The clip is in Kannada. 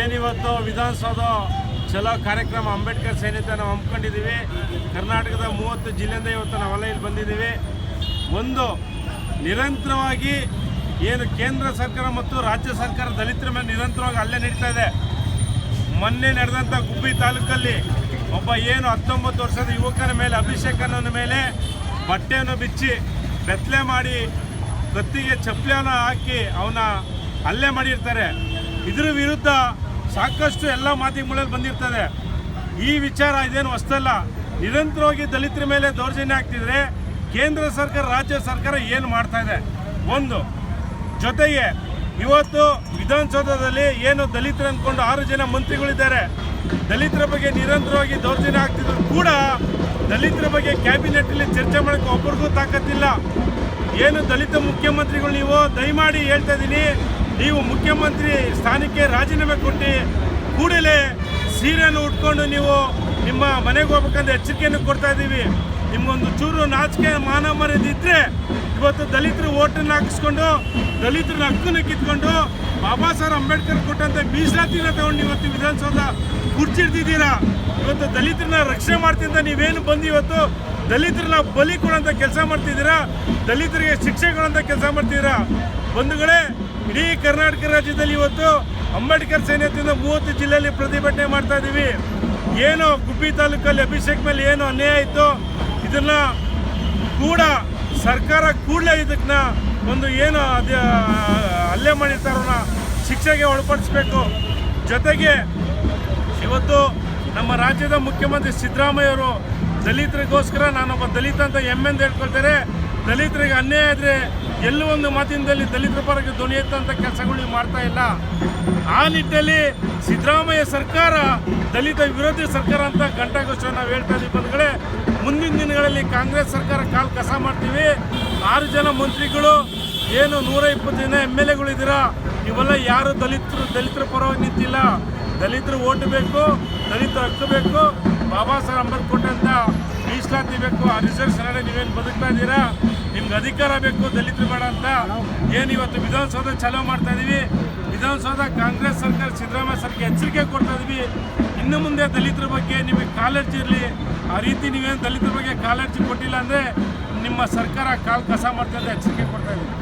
ಏನಿವತ್ತು ವಿಧಾನಸೌಧ ಚಲೋ ಕಾರ್ಯಕ್ರಮ ಅಂಬೇಡ್ಕರ್ ಸೇನೆ ನಾವು ಹಮ್ಮಿಕೊಂಡಿದ್ದೀವಿ. ಕರ್ನಾಟಕದ ಮೂವತ್ತು ಜಿಲ್ಲೆಯಿಂದ ಇವತ್ತು ನಾವೆಲ್ಲ ಇಲ್ಲಿ ಬಂದಿದ್ದೀವಿ. ಒಂದು, ನಿರಂತರವಾಗಿ ಏನು ಕೇಂದ್ರ ಸರ್ಕಾರ ಮತ್ತು ರಾಜ್ಯ ಸರ್ಕಾರ ದಲಿತರ ಮೇಲೆ ನಿರಂತರವಾಗಿ ಅಲ್ಲೇ ನೀಡ್ತಾ ಇದೆ. ಮೊನ್ನೆ ನಡೆದಂಥ ಗುಬ್ಬಿ ತಾಲೂಕಲ್ಲಿ ಒಬ್ಬ ಏನು ಹತ್ತೊಂಬತ್ತು ವರ್ಷದ ಯುವಕನ ಮೇಲೆ ಅಭಿಷೇಕನ ಮೇಲೆ ಬಟ್ಟೆಯನ್ನು ಬಿಚ್ಚಿ ಬೆತ್ತಲೆ ಮಾಡಿ, ಕತ್ತಿಗೆ ಚಪ್ಪಲಿಯನ್ನು ಹಾಕಿ ಅವನ ಹಲ್ಲೆ ಮಾಡಿರ್ತಾರೆ. ಇದ್ರ ವಿರುದ್ಧ ಸಾಕಷ್ಟು ಎಲ್ಲ ಮಾಧ್ಯಮಗಳಲ್ಲಿ ಬಂದಿರ್ತದೆ. ಈ ವಿಚಾರ ಇದೇನು ಹೊಸ್ತಲ್ಲ. ನಿರಂತರವಾಗಿ ದಲಿತರ ಮೇಲೆ ದೌರ್ಜನ್ಯ ಆಗ್ತಿದ್ರೆ ಕೇಂದ್ರ ಸರ್ಕಾರ, ರಾಜ್ಯ ಸರ್ಕಾರ ಏನು ಮಾಡ್ತಾ ಇದೆ? ಒಂದು, ಜೊತೆಗೆ ಇವತ್ತು ವಿಧಾನಸೌಧದಲ್ಲಿ ಏನು ದಲಿತರು ಅಂದ್ಕೊಂಡು ಆರು ಜನ ಮಂತ್ರಿಗಳಿದ್ದಾರೆ. ದಲಿತರ ಬಗ್ಗೆ ನಿರಂತರವಾಗಿ ದೌರ್ಜನ್ಯ ಆಗ್ತಿದ್ರು ಕೂಡ ದಲಿತರ ಬಗ್ಗೆ ಕ್ಯಾಬಿನೆಟ್ಟಲ್ಲಿ ಚರ್ಚೆ ಮಾಡೋಕ್ಕೆ ಒಬ್ಬರಿಗೂ ತಾಕತ್ತಿಲ್ಲ. ಏನು ದಲಿತ ಮುಖ್ಯಮಂತ್ರಿಗಳು ನೀವು ದಯಮಾಡಿ ಹೇಳ್ತಾ ಇದ್ದೀನಿ ನೀವು ಮುಖ್ಯಮಂತ್ರಿ ಸ್ಥಾನಕ್ಕೆ ರಾಜೀನಾಮೆ ಕೊಟ್ಟು ಕೂಡಲೇ ಸೀರೆಯನ್ನು ಉಟ್ಕೊಂಡು ನೀವು ನಿಮ್ಮ ಮನೆಗೆ ಹೋಗ್ಬೇಕಂತ ಎಚ್ಚರಿಕೆಯನ್ನು ಕೊಡ್ತಾ ಇದ್ದೀವಿ. ನಿಮ್ಗೊಂದು ಚೂರು ನಾಚಿಕೆ ಮಾನ ಮರದಿದ್ದರೆ ಇವತ್ತು ದಲಿತರು ಓಟನ್ನು ಹಾಕಿಸ್ಕೊಂಡು, ದಲಿತರ ಹಕ್ಕನ್ನು ಕಿತ್ಕೊಂಡು, ಬಾಬಾ ಸಾಹೇಬ್ ಅಂಬೇಡ್ಕರ್ ಕೊಟ್ಟಂತ ಮೀಸಲಾತಿನ ತಗೊಂಡು ಇವತ್ತು ವಿಧಾನಸೌಧ ಕುರ್ಚಿಡ್ತಿದ್ದೀರಾ ಇವತ್ತು ದಲಿತರನ್ನ ರಕ್ಷಣೆ ಮಾಡ್ತಿದ್ದ ನೀವೇನು ಬಂದು ಇವತ್ತು ದಲಿತರನ್ನ ಬಲಿ ಕೊಡೋಂಥ ಕೆಲಸ ಮಾಡ್ತಿದ್ದೀರಾ? ದಲಿತರಿಗೆ ಶಿಕ್ಷೆ ಕೊಡೋಂಥ ಕೆಲಸ ಮಾಡ್ತಿದ್ದೀರಾ? ಬಂಧುಗಳೇ ಇಡೀ ಕರ್ನಾಟಕ ರಾಜ್ಯದಲ್ಲಿ ಇವತ್ತು ಅಂಬೇಡ್ಕರ್ ಸೈನ್ಯದಿಂದ ಮೂವತ್ತು ಜಿಲ್ಲೆಯಲ್ಲಿ ಪ್ರತಿಭಟನೆ ಮಾಡ್ತಾ ಇದ್ದೀವಿ ಏನು ಗುಬ್ಬಿ ತಾಲೂಕಲ್ಲಿ ಅಭಿಷೇಕ್ ಮೇಲೆ ಏನು ಅನ್ಯಾಯ ಇತ್ತು, ಇದನ್ನು ಕೂಡ ಸರ್ಕಾರ ಕೂಡಲೇ ಇದಕ್ಕನ್ನ ಒಂದು ಏನು ಅದೇ ಹಲ್ಲೆ ಮಾಡಿರ್ತಾರನ್ನ ಶಿಕ್ಷೆಗೆ ಒಳಪಡಿಸ್ಬೇಕು. ಜೊತೆಗೆ ಇವತ್ತು ನಮ್ಮ ರಾಜ್ಯದ ಮುಖ್ಯಮಂತ್ರಿ ಸಿದ್ದರಾಮಯ್ಯವರು ದಲಿತರಿಗೋಸ್ಕರ ನಾನೊಬ್ಬ ದಲಿತ ಅಂತ ಹೆಮ್ಮೆಂದು ಹೇಳ್ಕೊಳ್ತಾರೆ. ದಲಿತರಿಗೆ ಅನ್ಯಾಯ ಆದರೆ ಎಲ್ಲೂ ಒಂದು ಮಾತಿನದಲ್ಲಿ ದಲಿತರ ಪರಕ್ಕೆ ಧ್ವನಿ ಎತ್ತಂಥ ಕೆಲಸಗಳು ಮಾಡ್ತಾ ಇಲ್ಲ. ಆ ನಿಟ್ಟಿನಲ್ಲಿ ಸಿದ್ದರಾಮಯ್ಯ ಸರ್ಕಾರ, ದಲಿತ ವಿರೋಧಿ ಸರ್ಕಾರ ಅಂತ ಘಂಟಾಘೋಷ ನಾವು ಹೇಳ್ತಾ ಇದ್ದೀವಿ ಮುಂದಿನ ದಿನಗಳಲ್ಲಿ ಕಾಂಗ್ರೆಸ್ ಸರ್ಕಾರ ಕಾಲು ಕಸ ಮಾಡ್ತೀವಿ. ಆರು ಜನ ಮಂತ್ರಿಗಳು, ಏನು ನೂರ ಇಪ್ಪತ್ತು ಜನ ಎಂ ಎಲ್ ಎಗಳಿದ್ದೀರಾ ಇವೆಲ್ಲ ಯಾರು ದಲಿತರು, ದಲಿತರ ಪರವಾಗಿ ನಿಂತಿಲ್ಲ. ದಲಿತರು ಓಟ್ ಬೇಕು ದಲಿತರು ಹಕ್ಕು ಬೇಕು. ಬಾಬಾ ಸಾಹೇಬ್ ಅಂಬೇಡ್ಕರ್ ಕೊಟ್ಟಂತ ಮೀಸಲಾತಿ ಬೇಕು. ಆ ರಿಸರ್ವೇಷನ್ ನೀವೇನು ಬದುಕ್ತಾ ಇದ್ದೀರಾ? ನಿಮ್ಗೆ ಅಧಿಕಾರ ಬೇಕು, ದಲಿತರು ಬೇಡ ಅಂತ ಏನು ಇವತ್ತು ವಿಧಾನಸೌಧ ಚಾಲೂ ಮಾಡ್ತಾ ಇದೀವಿ? ವಿಧಾನಸೌಧ ಕಾಂಗ್ರೆಸ್ ಸರ್ಕಾರ ಸಿದ್ದರಾಮಯ್ಯ ಸರ್ಕಾರ ಎಚ್ಚರಿಕೆ ಕೊಡ್ತಾ ಇದೀವಿ. ಇನ್ನು ಮುಂದೆ ದಲಿತರ ಬಗ್ಗೆ ನಿಮಗೆ ಕಾಳಜಿ ಇರಲಿ. ಆ ರೀತಿ ನೀವೇನು ದಲಿತರ ಬಗ್ಗೆ ಕಾಲೇಜ್ ಕೊಟ್ಟಿಲ್ಲ ಅಂದರೆ ನಿಮ್ಮ ಸರ್ಕಾರ ಕಾಲ್ ಕಸ ಮಾಡ್ತಾ ಎಚ್ಚರಿಕೆ ಕೊಡ್ತಾ ಇದೀವಿ